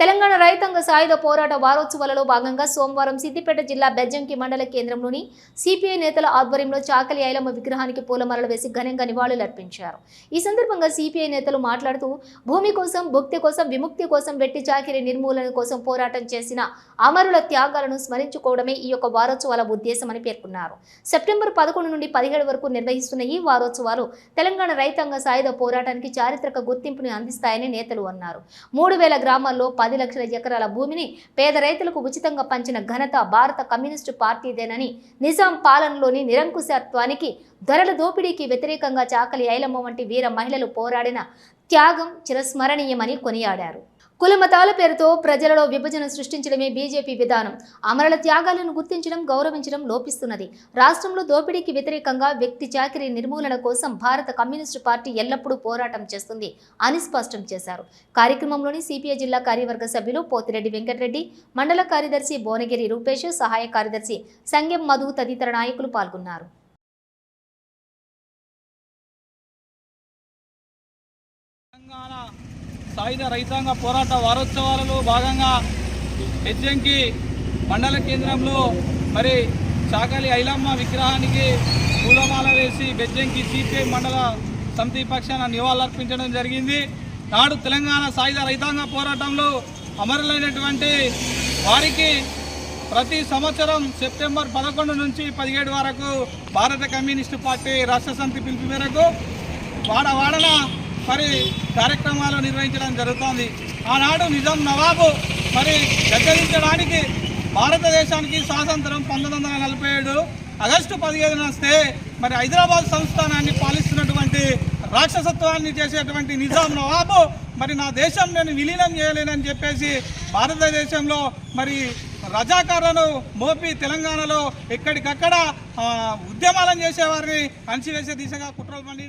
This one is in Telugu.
తెలంగాణ రైతాంగ సాయుధ పోరాట వారోత్సవాలలో భాగంగా సోమవారం సిద్దిపేట జిల్లా బెజ్జంకి మండల కేంద్రంలోని సిపిఐ నేతల ఆధ్వర్యంలో చాకలి ఐలమ్మ విగ్రహానికి పూలమాలలు వేసి ఘనంగా నివాళులర్పించారు ఈ సందర్భంగా సిపిఐ నేతలు మాట్లాడుతూ భూమి కోసం భుక్తి కోసం విముక్తి కోసం వెట్టి చాకిరి నిర్మూలన కోసం పోరాటం చేసిన అమరుల త్యాగాలను స్మరించుకోవడమే ఈ యొక్క వారోత్సవాల ఉద్దేశమని పేర్కొన్నారు. సెప్టెంబర్ పదకొండు నుండి పదిహేడు వరకు నిర్వహిస్తున్న ఈ వారోత్సవాలు తెలంగాణ రైతాంగ సాయుధ పోరాటానికి చారిత్రక గుర్తింపుని అందిస్తాయని నేతలు అన్నారు. మూడు వేల గ్రామాల్లో పది లక్షల ఎకరాల భూమిని పేద రైతులకు ఉచితంగా పంచిన ఘనత భారత కమ్యూనిస్టు పార్టీదేనని నిజాం పాలనలోని నిరంకుశత్వానికి ధరల దోపిడీకి వ్యతిరేకంగా చాకలి ఐలమ్మ వంటి వీర మహిళలు పోరాడిన త్యాగం చిరస్మరణీయమని కొనియాడారు. కులమతాల పేరుతో ప్రజలలో విభజన సృష్టించడమే బీజేపీ విధానం. అమరుల త్యాగాలను గుర్తించడం గౌరవించడం లోపిస్తున్నది. రాష్ట్రంలో దోపిడీకి వ్యతిరేకంగా వ్యక్తి చాకరీ నిర్మూలన కోసం భారత కమ్యూనిస్టు పార్టీ ఎల్లప్పుడూ పోరాటం చేస్తుంది అని స్పష్టం చేశారు. కార్యక్రమంలోని సిపిఐ జిల్లా కార్యవర్గ సభ్యులు పోతిరెడ్డి వెంకటరెడ్డి మండల కార్యదర్శి భువనగిరి రూపేష్ సహాయ కార్యదర్శి సంగెం మధు తదితర నాయకులు పాల్గొన్నారు. తెలంగాణ సాయుధ రైతాంగ పోరాట వారోత్సవాలలో భాగంగా హెచ్ఎంకి మండల కేంద్రంలో మరి చాకలి ఐలమ్మ విగ్రహానికి పూలమాల వేసి బెజ్జంకి సిపిఐ మండల సమితి పక్షాన నివాళులర్పించడం జరిగింది. నాడు తెలంగాణ సాయుధ రైతాంగ పోరాటంలో అమరులైనటువంటి వారికి ప్రతి సంవత్సరం సెప్టెంబర్ పదకొండు నుంచి పదిహేడు వరకు భారత కమ్యూనిస్టు పార్టీ రాష్ట్ర సమితి పిలుపు మేరకు వాడ వాడన మరి కార్యక్రమాలు నిర్వహించడం జరుగుతోంది. ఆనాడు నిజాం నవాబు మరి గద్దరించడానికి భారతదేశానికి స్వాతంత్రం పంతొమ్మిది వందల నలభై ఏడు ఆగస్టు పదిహేడున వస్తే మరి హైదరాబాద్ సంస్థానాన్ని పాలిస్తున్నటువంటి రాక్షసత్వాన్ని చేసేటువంటి నిజాం నవాబు మరి నా దేశం నేను విలీనం చేయలేనని చెప్పేసి భారతదేశంలో మరి రజాకారులను మోపి తెలంగాణలో ఎక్కడికక్కడ ఉద్యమాలను చేసేవారిని అణిచివేసే దిశగా కుట్రలు పండి